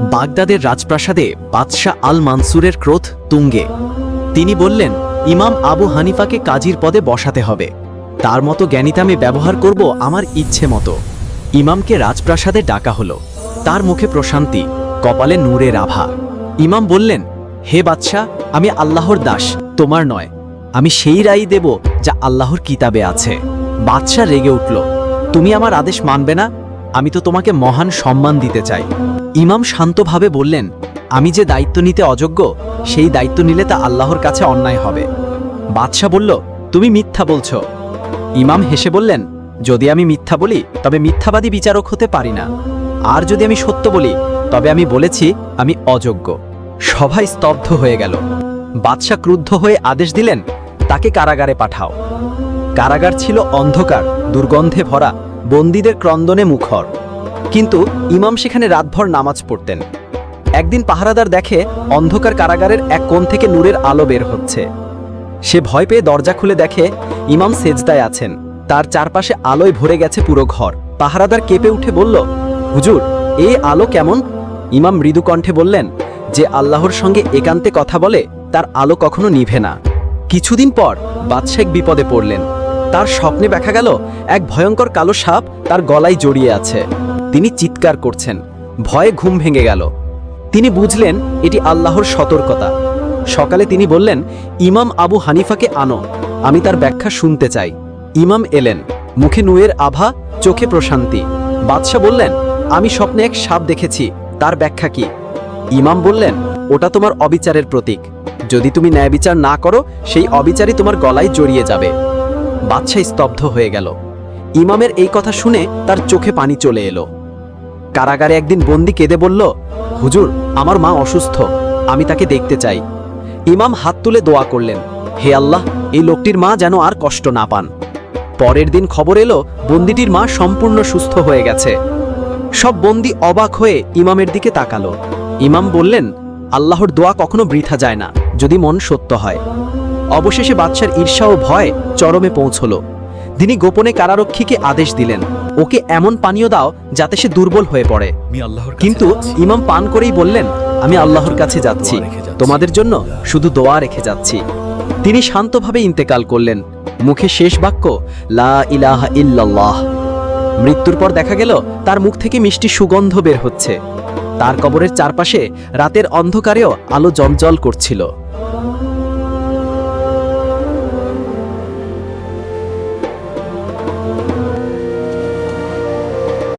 বাগদাদের রাজপ্রাসাদে বাদশাহ আল মানসুরের ক্রোধ তুঙ্গে। তিনি বললেন, ইমাম আবু হানিফাকে কাজীর পদে বসাতে হবে। তার মতো জ্ঞানীতা আমি ব্যবহার করব আমার ইচ্ছে মতো। ইমামকে রাজপ্রাসাদে ডাকা হলো। তার মুখে প্রশান্তি, কপালে নূরের আভা। ইমাম বললেন, হে বাদশাহ, আমি আল্লাহর দাস, তোমার নয়। আমি সেই রাই দেব যা আল্লাহর কিতাবে আছে। বাদশাহ রেগে উঠল, তুমি আমার আদেশ মানবে না? আমি তো তোমাকে মহান সম্মান দিতে চাই। ইমাম শান্তভাবে বললেন, আমি যে দায়িত্ব নিতে অযোগ্য, সেই দায়িত্ব নিলে তা আল্লাহর কাছে অন্যায় হবে। বাদশাহ বলল, তুমি মিথ্যা বলছ। ইমাম হেসে বললেন, যদি আমি মিথ্যা বলি, তবে মিথ্যাবাদী বিচারক হতে পারি না। আর যদি আমি সত্য বলি, তবে আমি বলেছি আমি অযোগ্য। সবাই স্তব্ধ হয়ে গেল। বাদশাহ ক্রুদ্ধ হয়ে আদেশ দিলেন, তাকে কারাগারে পাঠাও। কারাগার ছিল অন্ধকার, দুর্গন্ধে ভরা, বন্দীদের ক্রন্দনে মুখর। কিন্তু ইমাম সেখানে রাতভর নামাজ পড়তেন। একদিন পাহারাদার দেখে অন্ধকার কারাগারের এক কোণ থেকে নূরের আলো বের হচ্ছে। সে ভয় পেয়ে দরজা খুলে দেখে ইমাম সেজদায় আছেন। তার চারপাশে আলোয় ভরে গেছে পুরো ঘর। পাহারাদার কেঁপে উঠে বলল, হুজুর, এ আলো কেমন? ইমাম মৃদু কণ্ঠে বললেন, যে আল্লাহর সঙ্গে একান্তে কথা বলে, তার আলো কখনো নিভে না। কিছুদিন পর বাদশাহ বিপদে পড়লেন। তার স্বপ্নে দেখা গেল, এক ভয়ঙ্কর কালো সাপ তার গলায় জড়িয়ে আছে। তিনি চিৎকার করছেন। ভয়ে ঘুম ভেঙে গেল। তিনি বুঝলেন এটি আল্লাহর সতর্কতা। সকালে তিনি বললেন, ইমাম আবু হানিফাকে আনো, আমি তার ব্যাখ্যা শুনতে চাই। ইমাম এলেন। মুখে নুয়ের আভা, চোখে প্রশান্তি। বাদশাহ বললেন, আমি স্বপ্নে এক সাপ দেখেছি, তার ব্যাখ্যা কি? ইমাম বললেন, ওটা তোমার অবিচারের প্রতীক। যদি তুমি ন্যায় বিচার না করো, সেই অবিচারই তোমার গলায় জড়িয়ে যাবে। বাদশাহ স্তব্ধ হয়ে গেল। ইমামের এই কথা শুনে তার চোখে পানি চলে এলো। কারাগারে একদিন বন্দি কেঁদে বলল, হুজুর, আমার মা অসুস্থ, আমি তাকে দেখতে চাই। ইমাম হাত তুলে দোয়া করলেন, হে আল্লাহ, এই লোকটির মা যেন আর কষ্ট না পান। পরের দিন খবর এলো, বন্দিটির মা সম্পূর্ণ সুস্থ হয়ে গেছে। সব বন্দি অবাক হয়ে ইমামের দিকে তাকালো। ইমাম বললেন, আল্লাহর দোয়া কখনো বৃথা যায় না, যদি মন সত্য হয়। অবশেষে বাদশার ঈর্ষা ও ভয় চরমে পৌঁছল। তিনি গোপনে কারারক্ষীকে আদেশ দিলেন। ওকে এমন পানীয় দাও যাতে সে দুর্বল হয়ে পড়ে। কিন্তু ইমাম পান করেই বললেন আমি আল্লাহর কাছে যাচ্ছি। তোমাদের জন্য শুধু দোয়া রেখে যাচ্ছি। তিনি শান্তভাবে ইন্তেকাল করলেন। মুখে শেষ বাক্য লা ইলাহা ইল্লাল্লাহ। মৃত্যুর পর দেখা গেল তার মুখ থেকে মিষ্টি সুগন্ধ বের হচ্ছে। তার কবরের চারপাশে রাতের অন্ধকারেও আলো জলজল করছিল।